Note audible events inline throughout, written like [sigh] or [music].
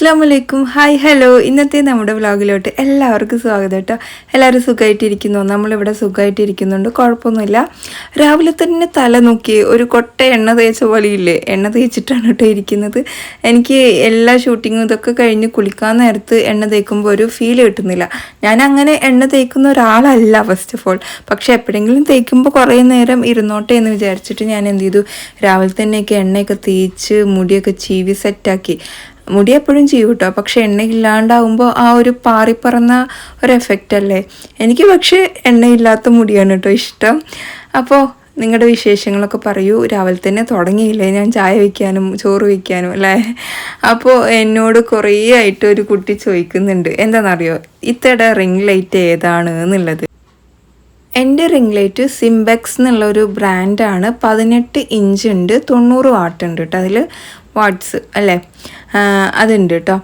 അസ്സാം വലൈക്കും hi hello ഇന്നത്തെ നമ്മുടെ വ്ളോഗിലോട്ട് എല്ലാവർക്കും സ്വാഗതം കേട്ടോ. എല്ലാവരും സുഖമായിട്ടിരിക്കുന്നു നമ്മളിവിടെ സുഖമായിട്ടിരിക്കുന്നുണ്ട് കുഴപ്പമൊന്നുമില്ല. രാവിലെ തന്നെ തല നോക്കി ഒരു കൊട്ട എണ്ണ തേച്ച പോലെയില്ലേ? എണ്ണ തേച്ചിട്ടാണ് കേട്ടോ ഇരിക്കുന്നത്. എനിക്ക് എല്ലാ ഷൂട്ടിങ്ങും ഇതൊക്കെ കഴിഞ്ഞ് കുളിക്കാൻ നേരത്ത് എണ്ണ തേക്കുമ്പോൾ ഒരു ഫീൽ കിട്ടുന്നില്ല. ഞാൻ അങ്ങനെ എണ്ണ തേക്കുന്ന ഒരാളല്ല ഫസ്റ്റ് ഓഫ് ഓൾ പക്ഷേ എപ്പോഴെങ്കിലും തേക്കുമ്പോൾ കുറേ നേരം ഇരുന്നോട്ടെ എന്ന് വിചാരിച്ചിട്ട് ഞാൻ എന്ത് ചെയ്തു? രാവിലെ തന്നെയൊക്കെ എണ്ണയൊക്കെ തേച്ച് മുടിയൊക്കെ ചീവി സെറ്റാക്കി മുടി എപ്പോഴും ചെയ്യും കേട്ടോ പക്ഷെ എണ്ണ ഇല്ലാണ്ടാവുമ്പോൾ ആ ഒരു പാറിപ്പറന്ന ഒരു എഫക്റ്റ് അല്ലേ? എനിക്ക് പക്ഷേ എണ്ണയില്ലാത്ത മുടിയാണ് കേട്ടോ ഇഷ്ടം. അപ്പോൾ നിങ്ങളുടെ വിശേഷങ്ങളൊക്കെ പറയൂ. രാവിലെ തന്നെ തുടങ്ങിയില്ലേ? ഞാൻ ചായ വയ്ക്കാനും ചോറ് വയ്ക്കാനും അല്ലേ? അപ്പോൾ എന്നോട് കുറേ ആയിട്ട് ഒരു കുട്ടി ചോദിക്കുന്നുണ്ട് എന്താണെന്നറിയോ ഇത്തയുടെ റിംഗ് ലൈറ്റ് ഏതാണ് എന്നുള്ളത്. എന്റെ റിംഗ് ലൈറ്റ് സിംബെക്സ് എന്നുള്ള ഒരു ബ്രാൻഡാണ്. പതിനെട്ട് ഇഞ്ച് ഉണ്ട്. തൊണ്ണൂറ് വാട്ട് ഉണ്ട് കേട്ടോ അതിൽ വാട്ട്സ് അല്ലേ? അതുണ്ട് കേട്ടോ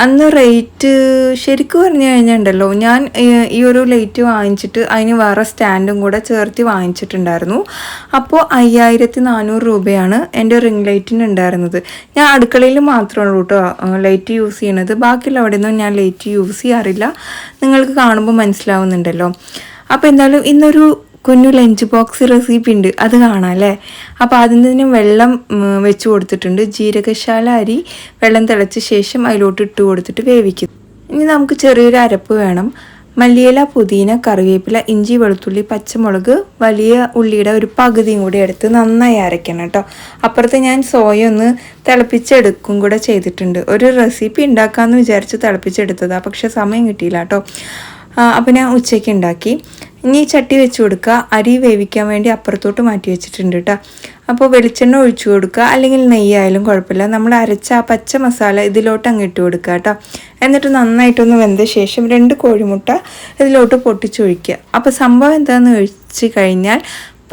അന്ന് റേറ്റ് ശരിക്കും പറഞ്ഞു കഴിഞ്ഞാൽ ഉണ്ടല്ലോ ഞാൻ ഈ- ഒരു ലൈറ്റ് വാങ്ങിച്ചിട്ട് അതിന് വേറെ സ്റ്റാൻഡും കൂടെ ചേർത്ത് വാങ്ങിച്ചിട്ടുണ്ടായിരുന്നു. അപ്പോൾ അയ്യായിരത്തി നാനൂറ് രൂപയാണ് എന്റെ റിംഗ് ലൈറ്റിന് ഉണ്ടായിരുന്നത്. ഞാൻ അടുക്കളയിൽ മാത്രമേ ഉള്ളൂ കേട്ടോ ലൈറ്റ് യൂസ് ചെയ്യണത്. ബാക്കിയുള്ള അവിടെ ഒന്നും ഞാൻ ലൈറ്റ് യൂസ് ചെയ്യാറില്ല. നിങ്ങൾക്ക് കാണുമ്പോൾ മനസ്സിലാവുന്നുണ്ടല്ലോ. അപ്പോൾ എന്തായാലും ഇന്നൊരു കുഞ്ഞു ലഞ്ച് ബോക്സ് റെസിപ്പി ഉണ്ട്. അത് കാണാം അല്ലേ? അപ്പോൾ അതിന് തന്നെ വെള്ളം വെച്ച് കൊടുത്തിട്ടുണ്ട്. ജീരകശാല അരി വെള്ളം തിളച്ച ശേഷം അതിലോട്ട് ഇട്ട് കൊടുത്തിട്ട് വേവിക്കും. ഇനി നമുക്ക് ചെറിയൊരു അരപ്പ് വേണം. മല്ലിയില പുതിന കറിവേപ്പില ഇഞ്ചി വെളുത്തുള്ളി പച്ചമുളക് വലിയ ഉള്ളിയുടെ ഒരു പകുതിയും കൂടി എടുത്ത് നന്നായി അരയ്ക്കണം കേട്ടോ. അപ്പുറത്ത് ഞാൻ സോയ ഒന്ന് തിളപ്പിച്ചെടുക്കും കൂടെ ചെയ്തിട്ടുണ്ട്. ഒരു റെസിപ്പി ഉണ്ടാക്കാമെന്ന് വിചാരിച്ച് തിളപ്പിച്ചെടുത്തതാണ് പക്ഷേ സമയം കിട്ടിയില്ല കേട്ടോ. അപ്പം ഞാൻ ഉച്ചയ്ക്ക് ഉണ്ടാക്കി. ഇനി ചട്ടി വെച്ച് കൊടുക്കുക. അരി വേവിക്കാൻ വേണ്ടി അപ്പുറത്തോട്ട് മാറ്റി വെച്ചിട്ടുണ്ട് കേട്ടോ. അപ്പോൾ വെളിച്ചെണ്ണ ഒഴിച്ചു കൊടുക്കുക. അല്ലെങ്കിൽ നെയ്യായാലും കുഴപ്പമില്ല. നമ്മൾ അരച്ച ആ പച്ച മസാല ഇതിലോട്ട് അങ്ങ് ഇട്ട് കൊടുക്കുക കേട്ടോ. എന്നിട്ട് നന്നായിട്ടൊന്ന് വെന്ത ശേഷം രണ്ട് കോഴിമുട്ട ഇതിലോട്ട് പൊട്ടിച്ചൊഴിക്കുക അപ്പോൾ സംഭവം എന്താണെന്ന് ഒഴിച്ച് കഴിഞ്ഞാൽ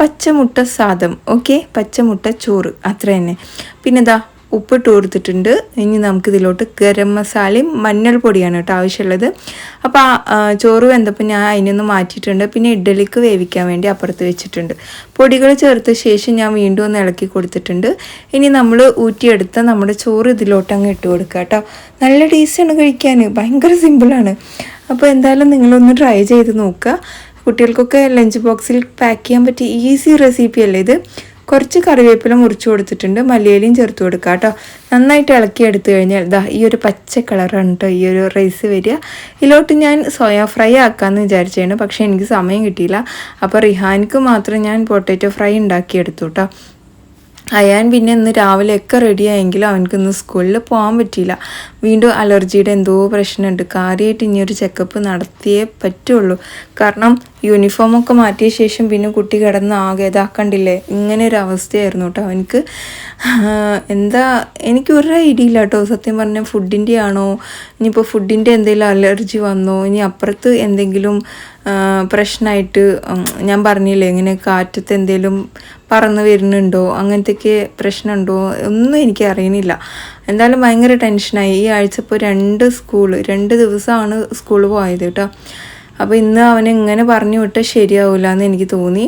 പച്ചമുട്ട സാദം. ഓക്കെ? പച്ചമുട്ട ചോറ്. അത്ര തന്നെ പിന്നെ ഇതാ ഉപ്പിട്ട് കൊടുത്തിട്ടുണ്ട്. ഇനി നമുക്കിതിലോട്ട് ഗരം മസാലയും മഞ്ഞൾപ്പൊടിയാണ് കേട്ടോ ആവശ്യമുള്ളത്. അപ്പോൾ ആ ചോറ് വെന്തപ്പോൾ ഞാൻ അതിനൊന്ന് മാറ്റിയിട്ടുണ്ട്. പിന്നെ ഇഡ്ഡലിക്ക് വേവിക്കാൻ വേണ്ടി അപ്പുറത്ത് വെച്ചിട്ടുണ്ട്. പൊടികൾ ചേർത്ത ശേഷം ഞാൻ വീണ്ടും ഒന്ന് ഇളക്കി കൊടുത്തിട്ടുണ്ട്. ഇനി നമ്മൾ ഊറ്റിയെടുത്ത നമ്മുടെ ചോറ് ഇതിലോട്ട് അങ്ങ് ഇട്ട് കൊടുക്കുക കേട്ടോ. നല്ല ടേസ്റ്റാണ് കഴിക്കാൻ. ഭയങ്കര സിമ്പിളാണ് അപ്പോൾ എന്തായാലും നിങ്ങളൊന്ന് ട്രൈ ചെയ്ത് നോക്കുക. കുട്ടികൾക്കൊക്കെ ലഞ്ച് ബോക്സിൽ പാക്ക് ചെയ്യാൻ പറ്റിയ ഈസി റെസിപ്പി അല്ലേ ഇത്? കുറച്ച് കറിവേപ്പില മുറിച്ച് കൊടുത്തിട്ടുണ്ട് മല്ലിയിലയും ചേർത്ത് കൊടുക്കുക കേട്ടോ. നന്നായിട്ട് ഇളക്കി എടുത്തു കഴിഞ്ഞാൽ ദാ ഈ ഒരു പച്ച കളറാണ് കേട്ടോ ഈ ഒരു റൈസ് വരിക. ഇതിലോട്ട് ഞാൻ സോയ ഫ്രൈ ആക്കാമെന്ന് വിചാരിച്ചാണ് പക്ഷേ എനിക്ക് സമയം കിട്ടിയില്ല. അപ്പോൾ റിഹാനിക്ക് മാത്രം ഞാൻ പൊട്ടാറ്റോ ഫ്രൈ ഉണ്ടാക്കിയെടുത്തു കേട്ടോ. അയാൻ പിന്നെ ഇന്ന് രാവിലെയൊക്കെ റെഡിയായെങ്കിലും അവനക്ക് ഇന്ന് സ്കൂളിൽ പോകാൻ പറ്റിയില്ല. വീണ്ടും അലർജിയുടെ എന്തോ പ്രശ്നമുണ്ട്. കാര്യമായിട്ട് ഇനി ഒരു ചെക്കപ്പ് നടത്തിയേ പറ്റുള്ളൂ. കാരണം യൂണിഫോമൊക്കെ മാറ്റിയ ശേഷം പിന്നെ കുട്ടി കിടന്ന് ആകെ ഇതാക്കണ്ടില്ലേ ഇങ്ങനെ ഒരു അവസ്ഥയായിരുന്നു കേട്ടോ അവനക്ക് എന്താ എനിക്ക് ഒരു ഐഡിയ കേട്ടോ. സത്യം പറഞ്ഞാൽ ഫുഡിന്റെ ആണോ? ഇനിയിപ്പോൾ ഫുഡിന്റെ എന്തെങ്കിലും അലർജി വന്നോ? ഇനി അപ്പുറത്ത് എന്തെങ്കിലും പ്രശ്നമായിട്ട് ഞാൻ പറഞ്ഞില്ലേ ഇങ്ങനെ കാറ്റത്ത് എന്തെങ്കിലും പറന്ന് വരുന്നുണ്ടോ അങ്ങനത്തെയൊക്കെ പ്രശ്നമുണ്ടോ ഒന്നും എനിക്ക് അറിയണില്ല. എന്തായാലും ഭയങ്കര ടെൻഷനായി. ഈ ആഴ്ച ഇപ്പോൾ രണ്ട് സ്കൂൾ രണ്ട് ദിവസമാണ് സ്കൂൾ പോയത് കേട്ടോ. അപ്പോൾ ഇന്ന് അവനെ ഇങ്ങനെ പറഞ്ഞു വിട്ടാൽ ശരിയാവില്ല എന്ന് എനിക്ക് തോന്നി.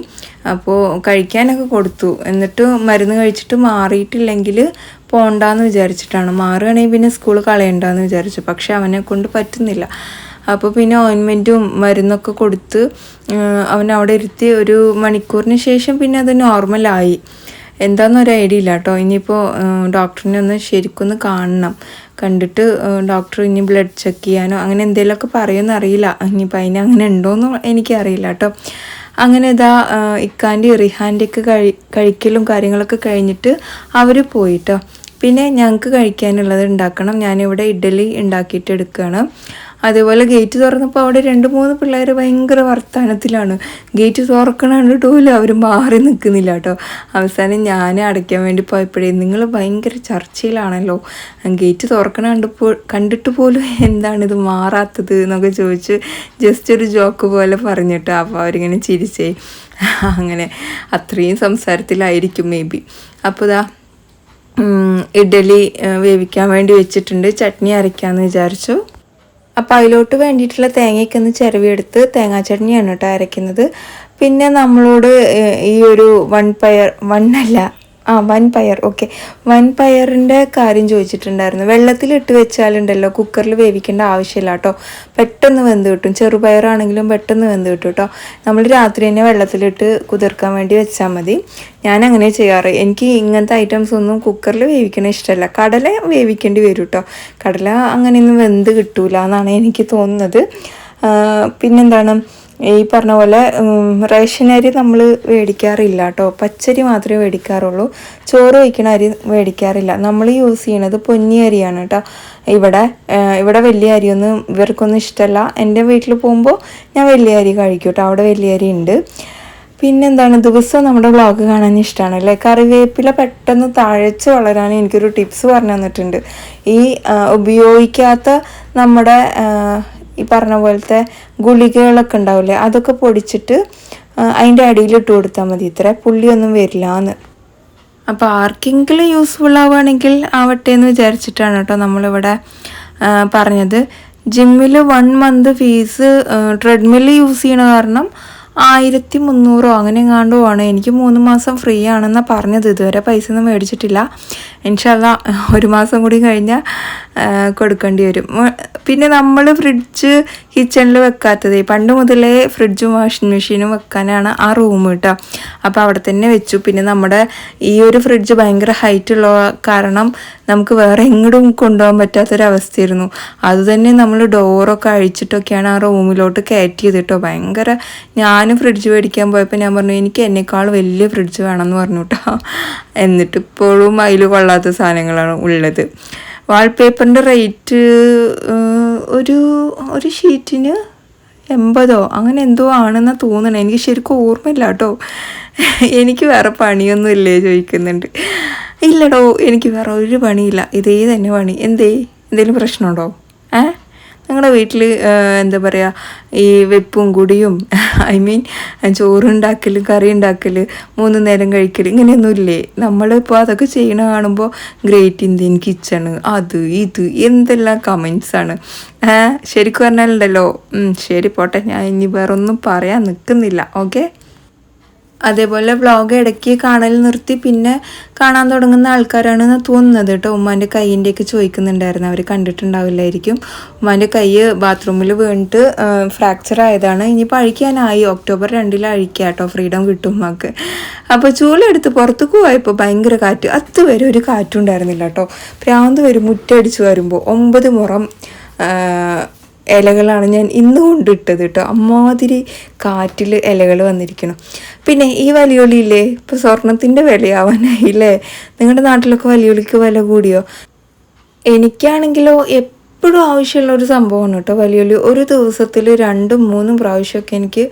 അപ്പോൾ കഴിക്കാനൊക്കെ കൊടുത്തു. എന്നിട്ട് മരുന്ന് കഴിച്ചിട്ട് മാറിയിട്ടില്ലെങ്കിൽ പോകണ്ടെന്ന് വിചാരിച്ചിട്ടാണ്. മാറുകയാണെങ്കിൽ പിന്നെ സ്കൂൾ കളയണ്ടെന്ന് വിചാരിച്ചു. പക്ഷെ അവനെ കൊണ്ട് പറ്റുന്നില്ല. അപ്പോൾ പിന്നെ ഓയിൻമെന്റും മരുന്നൊക്കെ കൊടുത്ത് അവൻ അവിടെ ഇരുത്തി ഒരു മണിക്കൂറിന് ശേഷം പിന്നെ അത് നോർമലായി എന്താണെന്നൊരു ഐഡിയ ഇല്ല കേട്ടോ ഇനിയിപ്പോൾ ഡോക്ടറിനെ ഒന്ന് ശരിക്കൊന്ന് കാണണം. കണ്ടിട്ട് ഡോക്ടർ ഇനി ബ്ലഡ് ചെക്ക് ചെയ്യാനോ അങ്ങനെ എന്തെങ്കിലുമൊക്കെ പറയുമെന്ന് അറിയില്ല. ഇനിയിപ്പോൾ അതിന് അങ്ങനെ ഉണ്ടോയെന്ന് എനിക്കറിയില്ല കേട്ടോ അങ്ങനെ ഇതാ ഇക്കാന്റെ റിഹാന്റെയൊക്കെ കഴി കഴിക്കലും കാര്യങ്ങളൊക്കെ കഴിഞ്ഞിട്ട് അവർ പോയിട്ടോ പിന്നെ ഞങ്ങൾക്ക് കഴിക്കാനുള്ളത് ഉണ്ടാക്കണം. ഞാനിവിടെ ഇഡ്ഡലി ഉണ്ടാക്കിയിട്ട് എടുക്കുകയാണ് അതേപോലെ ഗേറ്റ് തുറന്നപ്പോൾ അവിടെ രണ്ട് മൂന്ന് പിള്ളേർ ഭയങ്കര വർത്തമാനത്തിലാണ് ഗേറ്റ് തുറക്കണ കണ്ടിട്ട് പോലും അവർ മാറി നിൽക്കുന്നില്ല കേട്ടോ അവസാനം ഞാൻ അടയ്ക്കാൻ വേണ്ടി പോയപ്പോഴേ നിങ്ങൾ ഭയങ്കര ചർച്ചയിലാണല്ലോ. ഗേറ്റ് തുറക്കണ കണ്ടപ്പോൾ കണ്ടിട്ട് പോലും എന്താണിത് മാറാത്തത് എന്നൊക്കെ ചോദിച്ച് ജസ്റ്റ് ഒരു ജോക്ക് പോലെ പറഞ്ഞിട്ട് അപ്പോൾ അവരിങ്ങനെ ചിരിച്ചേ. അങ്ങനെ അത്രയും സംസാരത്തിലായിരിക്കും മേ ബി അപ്പോൾ ഇതാ ഇഡ്ഡലി വേവിക്കാൻ വേണ്ടി വെച്ചിട്ടുണ്ട്. ചട്നി അരയ്ക്കാമെന്ന് വിചാരിച്ചു. അപ്പോൾ അതിലോട്ട് വേണ്ടിയിട്ടുള്ള തേങ്ങയൊക്കെ ഒന്ന് ചിരവിയെടുത്ത് തേങ്ങാ ചട്നിയാണ് കേട്ടോ അരയ്ക്കുന്നത്. പിന്നെ നമ്മളോട് ഈ ഒരു വൺ പയർ വണ്ണല്ല ആ വൻ പയർ ഓക്കെ. വൻ പയറിന്റെ കാര്യം ചോദിച്ചിട്ടുണ്ടായിരുന്നു. വെള്ളത്തിലിട്ട് വെച്ചാലുണ്ടല്ലോ കുക്കറിൽ വേവിക്കേണ്ട ആവശ്യമില്ല കേട്ടോ. പെട്ടെന്ന് വെന്ത് കിട്ടും. ചെറുപയറാണെങ്കിലും പെട്ടെന്ന് വെന്ത് കിട്ടും കേട്ടോ. നമ്മൾ രാത്രി തന്നെ വെള്ളത്തിലിട്ട് കുതിർക്കാൻ വേണ്ടി വെച്ചാൽ മതി. ഞാൻ അങ്ങനെ ചെയ്യാറ്. എനിക്ക് ഇങ്ങനത്തെ ഐറ്റംസ് ഒന്നും കുക്കറിൽ വേവിക്കണ ഇഷ്ടമല്ല. കടല വേവിക്കേണ്ടി വരും കേട്ടോ. കടല അങ്ങനെയൊന്നും വെന്ത് കിട്ടൂല എന്നാണ് എനിക്ക് തോന്നുന്നത്. പിന്നെന്താണ്? ഈ പറഞ്ഞ പോലെ റേഷൻ അരി നമ്മൾ മേടിക്കാറില്ല കേട്ടോ പച്ചരി മാത്രമേ മേടിക്കാറുള്ളൂ ചോറ് വയ്ക്കണ അരി മേടിക്കാറില്ല നമ്മൾ യൂസ് ചെയ്യണത് പൊന്നി അരിയാണ് കേട്ടോ ഇവിടെ ഇവിടെ വലിയ അരിയൊന്നും ഇവർക്കൊന്നും ഇഷ്ടമല്ല എന്റെ വീട്ടിൽ പോകുമ്പോൾ ഞാൻ വലിയ അരി കഴിക്കും കേട്ടോ അവിടെ വലിയ അരി ഉണ്ട്. പിന്നെന്താണ് ദിവസം നമ്മുടെ വ്ളോഗ് കാണാൻ ഇഷ്ടമാണ് അല്ലേ കറിവേപ്പില പെട്ടെന്ന് തഴച്ച് വളരാൻ എനിക്കൊരു ടിപ്സ് പറഞ്ഞു തന്നിട്ടുണ്ട്. ഈ ഉപയോഗിക്കാത്ത നമ്മുടെ ഈ പറഞ്ഞ പോലത്തെ ഗുളികകളൊക്കെ ഉണ്ടാവില്ലേ അതൊക്കെ പൊടിച്ചിട്ട് അതിന്റെ അടിയിൽ ഇട്ട് കൊടുത്താൽ മതി. ഇത്ര പുള്ളിയൊന്നും വരില്ല എന്ന് അപ്പോൾ ആർക്കെങ്കിലും യൂസ്ഫുൾ ആവുകയാണെങ്കിൽ ആവട്ടെ എന്ന് വിചാരിച്ചിട്ടാണ് കേട്ടോ നമ്മളിവിടെ പറഞ്ഞത്. ജിമ്മിൽ one month fees treadmill use ചെയ്യണ കാരണം ആയിരത്തി മുന്നൂറോ അങ്ങനെ എങ്ങാണ്ടോ ആണ്. എനിക്ക് മൂന്ന് മാസം ഫ്രീ ആണെന്നാണ് പറഞ്ഞത്. ഇതുവരെ പൈസ ഒന്നും മേടിച്ചിട്ടില്ല. ഇൻഷല്ല ഒരു മാസം കൂടി കഴിഞ്ഞാൽ കൊടുക്കേണ്ടി വരും. പിന്നെ നമ്മൾ ഫ്രിഡ്ജ് കിച്ചണിൽ വെക്കാത്തത്. പണ്ട് മുതലേ ഫ്രിഡ്ജും വാഷിംഗ് മെഷീനും വെക്കാനാണ് ആ റൂം കേട്ടോ അപ്പോൾ അവിടെ തന്നെ വെച്ചു. പിന്നെ നമ്മുടെ ഈ ഒരു ഫ്രിഡ്ജ് ഭയങ്കര ഹൈറ്റ് ഉള്ള കാരണം നമുക്ക് വേറെ എങ്ങോട്ടും കൊണ്ടുപോകാൻ പറ്റാത്തൊരവസ്ഥയായിരുന്നു. അതുതന്നെ നമ്മൾ ഡോറൊക്കെ അഴിച്ചിട്ടൊക്കെയാണ് ആ റൂമിലോട്ട് കയറ്റിയത് കേട്ടോ ഭയങ്കര ഞാൻ ഫ്രിഡ്ജ് മേടിക്കാൻ പോയപ്പോൾ ഞാൻ പറഞ്ഞു എനിക്ക് എന്നേക്കാൾ വലിയ ഫ്രിഡ്ജ് വേണമെന്ന് പറഞ്ഞു കേട്ടോ എന്നിട്ട് ഇപ്പോഴും അതിൽ കൊള്ളാത്ത സാധനങ്ങളാണ് ഉള്ളത്. വാൾപേപ്പറിന്റെ റേറ്റ് ഒരു ഒരു ഷീറ്റിന് എൺപതോ അങ്ങനെ എന്തോ ആണെന്ന് തോന്നണേ. എനിക്ക് ശരിക്കും ഓർമ്മയില്ല കേട്ടോ എനിക്ക് വേറെ പണിയൊന്നും ഇല്ലേ ചോദിക്കുന്നുണ്ട്. ഇല്ലടോ എനിക്ക് വേറെ ഒരു പണിയില്ല. ഇതേ തന്നെ പണി. എന്തേ? എന്തെങ്കിലും പ്രശ്നമുണ്ടോ? ഏ? ഞങ്ങളുടെ വീട്ടിൽ എന്താ പറയുക ഈ വെപ്പും കുടിയും [laughs] ഐ മീൻ ചോറുണ്ടാക്കൽ കറി ഉണ്ടാക്കൽ മൂന്ന് നേരം കഴിക്കൽ ഇങ്ങനെയൊന്നും ഇല്ലേ നമ്മളിപ്പോൾ അതൊക്കെ ചെയ്യണ കാണുമ്പോൾ ഗ്രേറ്റ് ഇന്ത്യൻ കിച്ചണ് അത് ഇത് എന്തെല്ലാം കമൻസാണ് ശരിക്കും പറഞ്ഞാലുണ്ടല്ലോ. ശരി പോട്ടെ ഞാൻ ഇനി വേറൊന്നും പറയാൻ നിൽക്കുന്നില്ല ഓക്കെ അതേപോലെ വ്ളോഗ് ഇടയ്ക്ക് കാണൽ നിർത്തി പിന്നെ കാണാൻ തുടങ്ങുന്ന ആൾക്കാരാണെന്ന് തോന്നുന്നത് കേട്ടോ. ഉമ്മാന്റെ കൈയിന്റെയൊക്കെ ചോദിക്കുന്നുണ്ടായിരുന്നു. അവർ കണ്ടിട്ടുണ്ടാവില്ലായിരിക്കും. ഉമ്മാന്റെ കൈ ബാത്റൂമിൽ വീണിട്ട് ഫ്രാക്ചർ ആയതാണ്. ഇനിയിപ്പോൾ അഴിക്കാനായി ഒക്ടോബർ രണ്ടിൽ അഴിക്കുക കേട്ടോ. ഫ്രീഡം കിട്ടും ഉമ്മക്ക്. അപ്പോൾ ചൂലെടുത്ത് പുറത്തേക്ക് പോയപ്പോൾ ഭയങ്കര കാറ്റ്. അതുവരെ ഒരു കാറ്റുണ്ടായിരുന്നില്ല കേട്ടോ. പ്രാന്ത് വരും മുറ്റടിച്ച് വരുമ്പോൾ ഒമ്പത് മുറം ഇലകളാണ് ഞാൻ ഇന്ന് കൊണ്ടിട്ടത് കേട്ടോ അമ്മാതിരി കാറ്റിൽ ഇലകൾ വന്നിരിക്കണം പിന്നെ ഈ വലിയൊളിയില്ലേ ഇപ്പോൾ സ്വർണത്തിന്റെ വിലയാവാനായില്ലേ? നിങ്ങളുടെ നാട്ടിലൊക്കെ വലിയൊളിക്ക് വില കൂടിയോ? എനിക്കാണെങ്കിലോ എപ്പോഴും ആവശ്യമുള്ള ഒരു സംഭവമാണ് കേട്ടോ വലിയൊളി ഒരു ദിവസത്തിൽ രണ്ടും മൂന്നും പ്രാവശ്യമൊക്കെ എനിക്ക്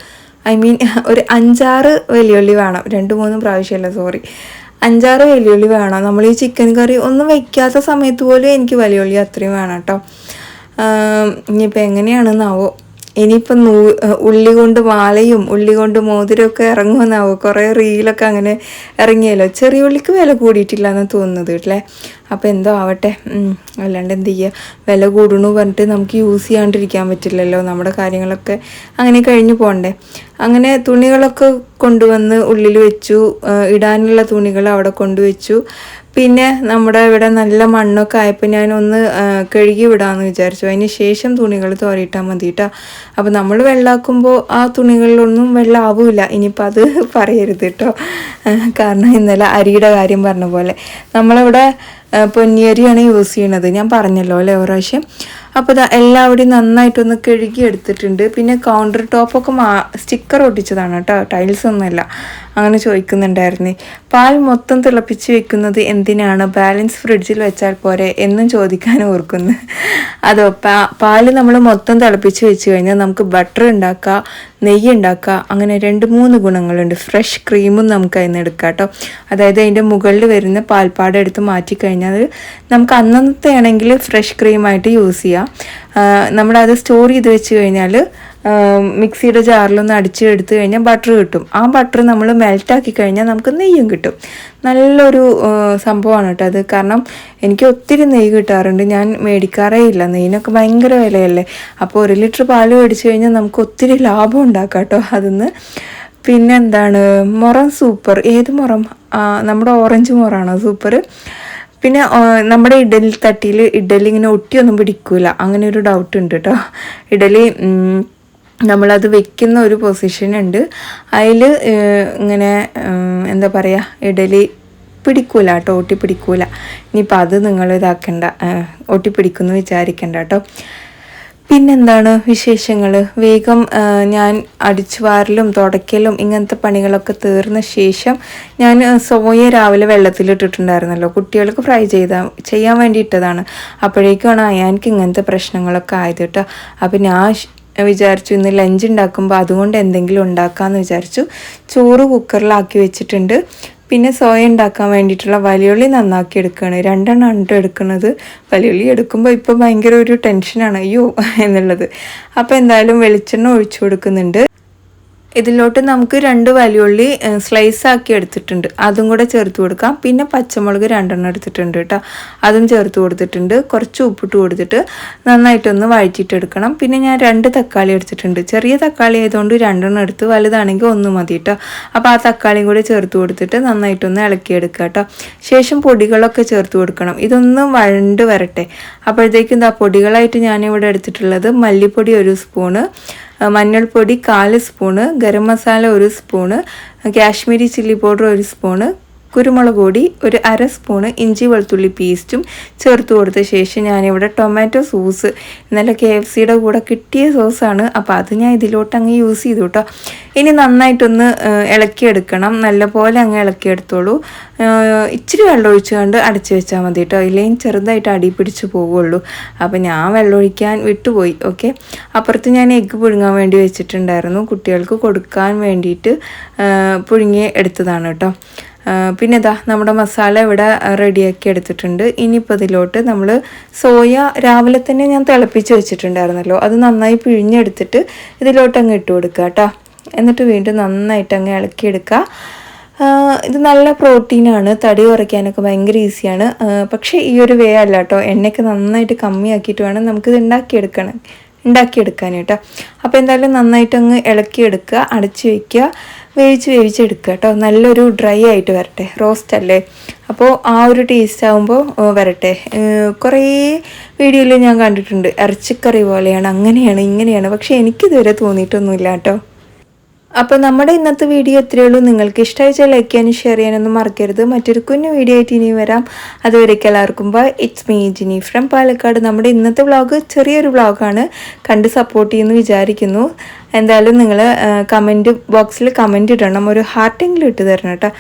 ഐ മീൻ ഒരു അഞ്ചാറ് വലിയുള്ളി വേണം. രണ്ട് മൂന്നും പ്രാവശ്യമല്ല സോറി. അഞ്ചാറ് വലിയുള്ളി വേണം. നമ്മൾ ഈ ചിക്കൻ കറി ഒന്നും വയ്ക്കാത്ത സമയത്ത് പോലും എനിക്ക് വലിയുള്ളി അത്രയും വേണം കേട്ടോ ഇനിയിപ്പോൾ എങ്ങനെയാണെന്നാവോ? ഇനിയിപ്പം നൂ ഉള്ളി കൊണ്ട് മാലയും ഉള്ളി കൊണ്ട് മോതിരമൊക്കെ ഇറങ്ങുമെന്നാവോ? കുറേ റീലൊക്കെ അങ്ങനെ ഇറങ്ങിയല്ലോ? ചെറിയ ഉള്ളിക്ക് വില കൂടിയിട്ടില്ല എന്ന് തോന്നുന്നത് അല്ലേ അപ്പോൾ എന്തോ ആവട്ടെ അല്ലാണ്ട് എന്ത് ചെയ്യുക വില കൂടണു പറഞ്ഞിട്ട് നമുക്ക് യൂസ് ചെയ്യാണ്ടിരിക്കാൻ പറ്റില്ലല്ലോ? നമ്മുടെ കാര്യങ്ങളൊക്കെ അങ്ങനെ കഴിഞ്ഞു പോകണ്ടേ അങ്ങനെ തുണികളൊക്കെ കൊണ്ടുവന്ന് ഉള്ളിൽ വെച്ചു ഇടാനുള്ള തുണികൾ അവിടെ കൊണ്ടുവച്ചു. പിന്നെ നമ്മുടെ ഇവിടെ നല്ല മണ്ണൊക്കെ ആയപ്പോൾ ഞാൻ ഒന്ന് കഴുകി വിടാമെന്ന് വിചാരിച്ചു. അതിന് ശേഷം തുണികൾ തോരയിട്ടാൽ മതി കേട്ടോ അപ്പോൾ നമ്മൾ വെള്ളമാക്കുമ്പോൾ ആ തുണികളിലൊന്നും വെള്ളം ആവില്ല ഇനിയിപ്പോൾ അത് പറയരുത് കേട്ടോ കാരണം ഇന്നലെ അരിയുടെ കാര്യം പറഞ്ഞ പോലെ. നമ്മളിവിടെ പൊന്നിയരിയാണ് യൂസ് ചെയ്യണത്. ഞാൻ പറഞ്ഞല്ലോ അല്ലേ പ്രാവശ്യം അപ്പോൾ ഇതാ എല്ലാവിടെയും നന്നായിട്ടൊന്ന് കഴുകി എടുത്തിട്ടുണ്ട്. പിന്നെ കൗണ്ടർ ടോപ്പൊക്കെ മാ സ്റ്റിക്കർ ഒട്ടിച്ചതാണ് കേട്ടോ ടൈൽസ് ഒന്നുമല്ല. അങ്ങനെ ചോദിക്കുന്നുണ്ടായിരുന്നു. പാൽ മൊത്തം തിളപ്പിച്ച് വെക്കുന്നത് എന്തിനാണ്? ബാലൻസ് ഫ്രിഡ്ജിൽ വെച്ചാൽ പോരെ? എന്നും ചോദിക്കാൻ ഓർക്കുന്നു. അതോ പാൽ നമ്മൾ മൊത്തം തിളപ്പിച്ച് വെച്ച് കഴിഞ്ഞാൽ നമുക്ക് ബട്ടർ ഉണ്ടാക്കുക നെയ്യ് ഉണ്ടാക്കുക. അങ്ങനെ രണ്ട് മൂന്ന് ഗുണങ്ങളുണ്ട്. ഫ്രഷ് ക്രീമും നമുക്ക് അതിന് എടുക്കാം കേട്ടോ അതായത് അതിന്റെ മുകളിൽ വരുന്ന പാൽപ്പാട എടുത്ത് മാറ്റിക്കഴിഞ്ഞാൽ നമുക്ക് അന്നത്തെ ആണെങ്കിൽ ഫ്രഷ് ക്രീമായിട്ട് യൂസ് ചെയ്യാം. നമ്മളത് സ്റ്റോർ ചെയ്ത് വെച്ച് കഴിഞ്ഞാൽ മിക്സിയുടെ ജാറിലൊന്ന് എടുത്തു കഴിഞ്ഞാൽ ബട്ടർ കിട്ടും. ആ ബട്ടർ നമ്മൾ മെൽറ്റാക്കി കഴിഞ്ഞാൽ നമുക്ക് നെയ്യും കിട്ടും. നല്ലൊരു സംഭവമാണ് കേട്ടോ അത്. കാരണം എനിക്ക് ഒത്തിരി നെയ്യ് കിട്ടാറുണ്ട്. ഞാൻ മേടിക്കാറേ ഇല്ല. നെയ്യിനൊക്കെ ഭയങ്കര വിലയല്ലേ. അപ്പോൾ ഒരു ലിറ്റർ പാൽ മേടിച്ച് കഴിഞ്ഞാൽ നമുക്ക് ഒത്തിരി ലാഭം ഉണ്ടാക്കാം കേട്ടോ അതിന്ന്. പിന്നെന്താണ്? മുറം സൂപ്പർ. ഏത് മുറം? നമ്മുടെ ഓറഞ്ച് മുറാണോ സൂപ്പർ? പിന്നെ നമ്മുടെ ഇഡലി തട്ടിയിൽ ഇഡലി ഇങ്ങനെ ഒട്ടിയൊന്നും പിടിക്കൂല. അങ്ങനെ ഒരു ഡൗട്ട് ഉണ്ട് കേട്ടോ. ഇഡലി നമ്മളത് വെക്കുന്ന ഒരു പൊസിഷൻ ഉണ്ട്. അതിൽ ഇങ്ങനെ എന്താ പറയുക ഇഡലി പിടിക്കൂല കേട്ടോ ഒട്ടി പിടിക്കൂല. ഇനിയിപ്പോൾ അത് നിങ്ങൾ ഇതാക്കണ്ട ഒട്ടിപ്പിടിക്കുന്നു വിചാരിക്കണ്ട കേട്ടോ. പിന്നെന്താണ് വിശേഷങ്ങൾ വേഗം ഞാൻ അടിച്ചു വാരലും തുടയ്ക്കലും ഇങ്ങനത്തെ പണികളൊക്കെ തീർന്ന ശേഷം ഞാൻ സോയ രാവിലെ വെള്ളത്തിലിട്ടിട്ടുണ്ടായിരുന്നല്ലോ. കുട്ടികൾക്ക് ഫ്രൈ ചെയ്ത ചെയ്യാൻ വേണ്ടി ഇട്ടതാണ് അയാൾക്ക് ഇങ്ങനത്തെ പ്രശ്നങ്ങളൊക്കെ ആയത് കേട്ടോ. അപ്പം ഞാൻ വിചാരിച്ചു ഇന്ന് ലഞ്ച് ഉണ്ടാക്കുമ്പോൾ അതുകൊണ്ട് എന്തെങ്കിലും ഉണ്ടാക്കാമെന്ന് വിചാരിച്ചു. ചോറ് കുക്കറിലാക്കി വെച്ചിട്ടുണ്ട്. പിന്നെ സോയ ഉണ്ടാക്കാൻ വേണ്ടിയിട്ടുള്ള വലിയുള്ളി നന്നാക്കി എടുക്കുകയാണ് രണ്ടെണ്ണം ഉണ്ട് എടുക്കുന്നത്. വലിയുള്ളി എടുക്കുമ്പോൾ ഇപ്പോൾ ഭയങ്കര ഒരു ടെൻഷനാണ് അയ്യോ എന്നുള്ളത്. അപ്പോൾ എന്തായാലും വെളിച്ചെണ്ണ ഒഴിച്ചു കൊടുക്കുന്നുണ്ട്. ഇതിലോട്ട് നമുക്ക് രണ്ട് വലിയുള്ളി സ്ലൈസ് ആക്കി എടുത്തിട്ടുണ്ട്. അതും കൂടെ ചേർത്ത് കൊടുക്കാം. പിന്നെ പച്ചമുളക് രണ്ടെണ്ണം എടുത്തിട്ടുണ്ട് കേട്ടോ. അതും ചേർത്ത് കൊടുത്തിട്ടുണ്ട്. കുറച്ച് ഉപ്പിട്ട് കൊടുത്തിട്ട് നന്നായിട്ടൊന്ന് വഴറ്റിയിട്ടെടുക്കണം. പിന്നെ ഞാൻ രണ്ട് തക്കാളി എടുത്തിട്ടുണ്ട്. ചെറിയ തക്കാളി ആയതുകൊണ്ട് രണ്ടെണ്ണം എടുത്ത് വലുതാണെങ്കിൽ ഒന്ന് മതി കേട്ടോ. അപ്പോൾ ആ തക്കാളിയും കൂടെ ചേർത്ത് കൊടുത്തിട്ട് നന്നായിട്ടൊന്ന് ഇളക്കിയെടുക്കുക കേട്ടോ. ശേഷം പൊടികളൊക്കെ ചേർത്ത് കൊടുക്കണം. ഇതൊന്ന് വഴണ്ട് വരട്ടെ. അപ്പോഴത്തേക്കും എന്താ പൊടികളായിട്ട് ഞാനിവിടെ എടുത്തിട്ടുള്ളത് മല്ലിപ്പൊടി ഒരു സ്പൂണ് മഞ്ഞൾപ്പൊടി കാൽ സ്പൂണ് ഗരം മസാല ഒരു സ്പൂണ് കാശ്മീരി ചില്ലി പൗഡർ ഒരു സ്പൂണ് കുരുമുളക് പൊടി ഒരു അര സ്പൂണ് ഇഞ്ചി വെളുത്തുള്ളി പേസ്റ്റും ചേർത്ത് കൊടുത്ത ശേഷം ഞാനിവിടെ ടൊമാറ്റോ സോസ് നല്ല കെ എഫ് സിയുടെ കൂടെ കിട്ടിയ സോസാണ് അപ്പോൾ അത് ഞാൻ ഇതിലോട്ട് അങ്ങ് യൂസ് ചെയ്തു കേട്ടോ ഇനി നന്നായിട്ടൊന്ന് ഇളക്കിയെടുക്കണം. നല്ലപോലെ അങ്ങ് ഇളക്കിയെടുത്തോളൂ. ഇച്ചിരി വെള്ളം ഒഴിച്ചുകൊണ്ട് അടച്ചു വെച്ചാൽ മതി കേട്ടോ ഇല്ലെങ്കിൽ ചെറുതായിട്ട് അടി പിടിച്ച് പോവുള്ളൂ അപ്പോൾ ഞാൻ വെള്ളം ഒഴിക്കാൻ വിട്ടുപോയി. ഓക്കെ? അപ്പുറത്ത് ഞാൻ എഗ്ഗ് പുഴുങ്ങാൻ വേണ്ടി വെച്ചിട്ടുണ്ടായിരുന്നു. കുട്ടികൾക്ക് കൊടുക്കാൻ വേണ്ടിയിട്ട് പുഴുങ്ങി എടുത്തതാണ് കേട്ടോ പിന്നെ ഇതാ നമ്മുടെ മസാല ഇവിടെ റെഡിയാക്കി എടുത്തിട്ടുണ്ട്. ഇനിയിപ്പോൾ ഇതിലോട്ട് നമ്മൾ സോയ രാവിലെ തന്നെ ഞാൻ തിളപ്പിച്ച് വെച്ചിട്ടുണ്ടായിരുന്നല്ലോ. അത് നന്നായി പിഴിഞ്ഞെടുത്തിട്ട് ഇതിലോട്ട് അങ്ങ് ഇട്ട് കൊടുക്കുക കേട്ടോ. എന്നിട്ട് വീണ്ടും നന്നായിട്ട് അങ്ങ് ഇളക്കിയെടുക്കുക. ഇത് നല്ല പ്രോട്ടീനാണ് തടി കുറയ്ക്കാനൊക്കെ ഭയങ്കര ഈസിയാണ് പക്ഷേ ഈ ഒരു വേ അല്ല കേട്ടോ. എണ്ണയൊക്കെ നന്നായിട്ട് കമ്മിയാക്കിയിട്ട് വേണം നമുക്കിത് ഉണ്ടാക്കിയെടുക്കണം. ഉണ്ടാക്കിയെടുക്കാൻ കേട്ടോ. അപ്പോൾ എന്തായാലും നന്നായിട്ട് അങ്ങ് ഇളക്കിയെടുക്കുക. അടച്ചു വയ്ക്കുക വേവിച്ച് വേവിച്ചെടുക്കുക കേട്ടോ. നല്ലൊരു ഡ്രൈ ആയിട്ട് വരട്ടെ. റോസ്റ്റ് അല്ലേ? അപ്പോൾ ആ ഒരു ടേസ്റ്റ് ആകുമ്പോൾ വരട്ടെ. കുറേ വീഡിയോയിൽ ഞാൻ കണ്ടിട്ടുണ്ട്. ഇറച്ചിക്കറി പോലെയാണ്. അങ്ങനെയാണ് ഇങ്ങനെയാണ്. പക്ഷേ എനിക്കിതുവരെ തോന്നിയിട്ടൊന്നുമില്ല കേട്ടോ. അപ്പോൾ നമ്മുടെ ഇന്നത്തെ വീഡിയോ ഇത്രയേ ഉള്ളൂ. നിങ്ങൾക്ക് ഇഷ്ടമായിച്ചാൽ ലൈക്ക് ചെയ്യാനും ഷെയർ ചെയ്യാനൊന്നും മറക്കരുത്. മറ്റൊരു കുഞ്ഞു വീഡിയോ ആയിട്ട് ഇനി വരാം. അതുവരേക്കും എല്ലാവർക്കും bye it's me Jini from Palakkad. നമ്മുടെ ഇന്നത്തെ വ്ളോഗ് ചെറിയൊരു വ്ളോഗാണ് കണ്ട് സപ്പോർട്ട് ചെയ്യുമെന്ന് വിചാരിക്കുന്നു. എന്തായാലും നിങ്ങൾ കമന്റ് ബോക്സിൽ കമന്റ് ഇടണം. ഒരു ഹാർട്ടെങ്കിലും ഇട്ട് തരണം കേട്ടോ.